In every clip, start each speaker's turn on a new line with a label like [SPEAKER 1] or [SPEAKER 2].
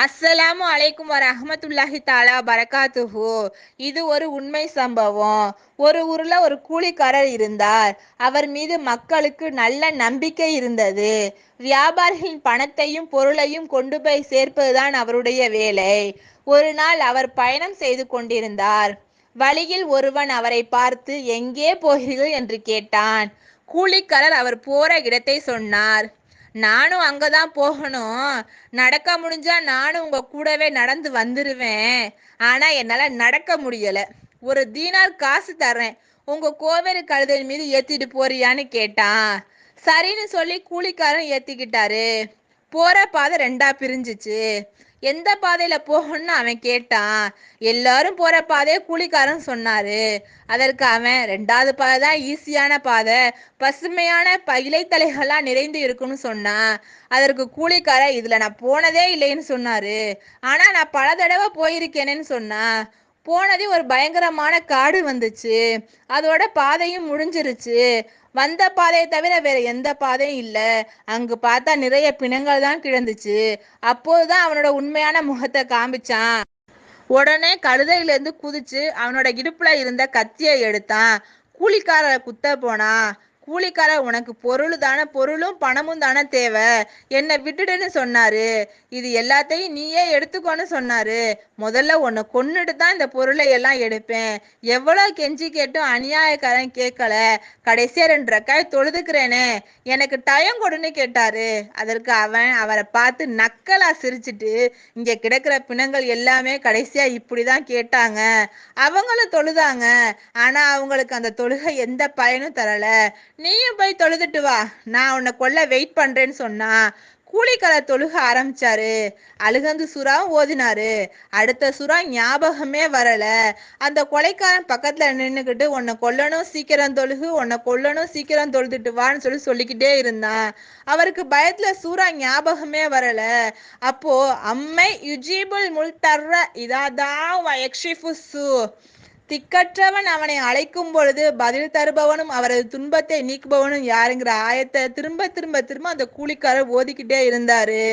[SPEAKER 1] அஸ்ஸலாமு அலைக்கும் வரஹமத்துல்லாஹி தாலா பரகாத்துஹு. இது ஒரு உண்மை சம்பவம். ஒரு ஊர்ல ஒரு கூலிக்காரர் இருந்தார். அவர் மீது மக்களுக்கு நல்ல நம்பிக்கை இருந்தது. வியாபாரிகளின் பணத்தையும் பொருளையும் கொண்டு போய் சேர்ப்பதுதான் அவருடைய வேலை. ஒரு நாள் அவர் பயணம் செய்து கொண்டிருந்தார். வழியில் ஒருவன் அவரை பார்த்து எங்கே போகிறீர்கள்? என்று கேட்டான். கூலிக்காரர் அவர் போற இடத்தை சொன்னார். நானும் அங்கதான் போகணும். நடக்க முடிஞ்சா நானும் உங்க கூடவே நடந்து வந்துருவேன். ஆனா என்னால நடக்க முடியல. ஒரு தீனார் காசு தர்றேன். உங்க கோவேறு கழுதல் மீது ஏத்திட்டு போறியான்னு கேட்டான். சரின்னு சொல்லி கூலிக்காரன் ஏத்திக்கிட்டாரு. போற பாதை ரெண்டா பிரிஞ்சிச்சு. எந்த பாதையில போகணும்னு அவன் கேட்டான். எல்லாரும் போற பாதையை கூலிக்காரன் சொன்னாரு. அதற்கு அவன் ரெண்டாவது பாதை தான் ஈஸியான பாதை. பசுமையான ப இலைத்தலைகள்லாம் நிறைந்து இருக்குன்னு சொன்னான். அதற்கு கூலிக்காரன் இதுல நான் போனதே இல்லைன்னு சொன்னாரு. ஆனா நான் பல தடவை போயிருக்கேனேன்னு சொன்னான். போனதே ஒரு பயங்கரமான காடு வந்துச்சு. அதோட பாதையும் முடிஞ்சிருச்சு. வந்த பாதையை தவிர வேற எந்த பாதையும் இல்லை. அங்கு பார்த்தா நிறைய பிணங்கள் தான் கிடந்துச்சு. அப்போதுதான் அவனோட உண்மையான முகத்தை காமிச்சான். உடனே கழுதையிலேருந்து குதிச்சு அவனோட இடுப்புல இருந்த கத்தியை எடுத்தான். கூலிக்காரரை குத்த போனான். கூலிக்கார உனக்கு பொருள் தானே பொருளும் பணமும் தானே தேவை. என்னை விட்டுடுன்னு சொன்னாரு. இது எல்லாத்தையும் நீயே எடுத்துக்கோன்னு சொன்னாரு. முதல்ல உன்னை கொன்னுட்டு தான் இந்த பொருளை எல்லாம் எடுப்பேன். எவ்வளோ கெஞ்சி கேட்டும் அநியாயக்காரன் கேட்கல. கடைசியா ரெண்டு ரக்காய் தொழுதுக்கிறேனே. எனக்கு டயம் கொடுன்னு கேட்டாரு. அதற்கு அவன் அவரை பார்த்து நக்கலா சிரிச்சிட்டு இங்க கிடக்கிற பிணங்கள் எல்லாமே கடைசியா இப்படிதான் கேட்டாங்க. அவங்களும் தொழுதாங்க. ஆனா அவங்களுக்கு அந்த தொழுகை எந்த பயனும் தரல. நீயும் போய் தொழுதுட்டு வா. நான் உன்னை கொல்ல வெயிட் பண்றேன்னு சொன்னா கூலிக்கலை தொழுக ஆரம்பிச்சாரு. அழுகந்து சுறாவும் ஓதினாரு. அடுத்த சுறா ஞாபகமே வரல. அந்த கொலைக்காரன் பக்கத்துல நின்னுக்கிட்டு உன்னை கொல்லணும் சீக்கிரம் தொழுகு உன்னை கொல்லணும் சீக்கிரம் தொழுதுட்டு வான்னு சொல்லி சொல்லிக்கிட்டே இருந்தான். அவருக்கு பயத்துல சூறா ஞாபகமே வரல. அப்போ அம்மை யுஜீபுல் முல் தர்ற இதாதான் யக்ஷிஃபுசு திக்கற்றவன் அவனை அழைக்கும் பொழுது பதில் தருபவனும் அவரது துன்பத்தை நீக்குபவனும் யாருங்கிற ஆயத்தை திரும்ப திரும்ப திரும்ப அந்த கூலிக்காரர் ஓதிக்கிட்டே இருந்தாரு.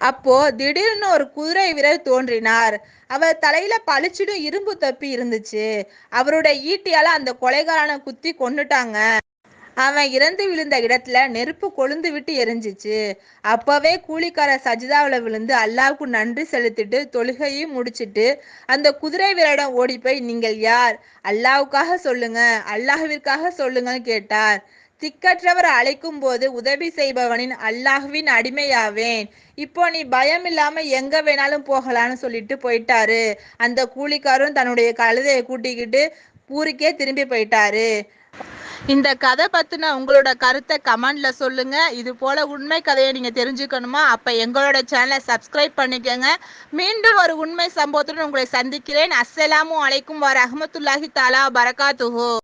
[SPEAKER 1] அப்போ திடீர்னு ஒரு குதிரை வீரர் தோன்றினார். அவர் தலையில பளிச்சிடும் இரும்பு தப்பி இருந்துச்சு. அவருடைய ஈட்டியால அந்த கொலைகாரனை குத்தி கொண்டுட்டாங்க அவன் இறந்து விழுந்த இடத்துல நெருப்பு கொழுந்து விட்டு எரிஞ்சிச்சு. அப்பவே கூலிக்கார சஜிதாவில் விழுந்து அல்லாவுக்கு நன்றி செலுத்திட்டு தொழுகையும் முடிச்சிட்டு அந்த குதிரை வீரரிடம் ஓடி போய் நீங்கள் யார்? அல்லாவுக்காக சொல்லுங்க. அல்லாஹுவிற்காக சொல்லுங்கன்னு கேட்டார். திக்கற்றவர் அழைக்கும் போது உதவி செய்பவனின் அல்லாஹுவின் அடிமையாவேன். இப்போ நீ பயம் இல்லாம எங்க வேணாலும் போகலான்னு சொல்லிட்டு போயிட்டாரு. அந்த கூலிக்காரரும் தன்னுடைய கழுதையை கூட்டிக்கிட்டு ஊருக்கே திரும்பி போயிட்டாரு. இந்த கதை பத்தின உங்களோட கருத்தை கமெண்ட்ல சொல்லுங்க. இது போல உண்மை கதையை நீங்க தெரிஞ்சுக்கணுமா? அப்ப எங்களோட சேனலை சப்ஸ்கிரைப் பண்ணிக்கோங்க. மீண்டும் ஒரு உண்மை சம்பவத்துடன் உங்களை சந்திக்கிறேன். அஸ்ஸலாமு அலைக்கும் வர அஹமத்துல்லாஹி தாலா பரகாத்துஹோ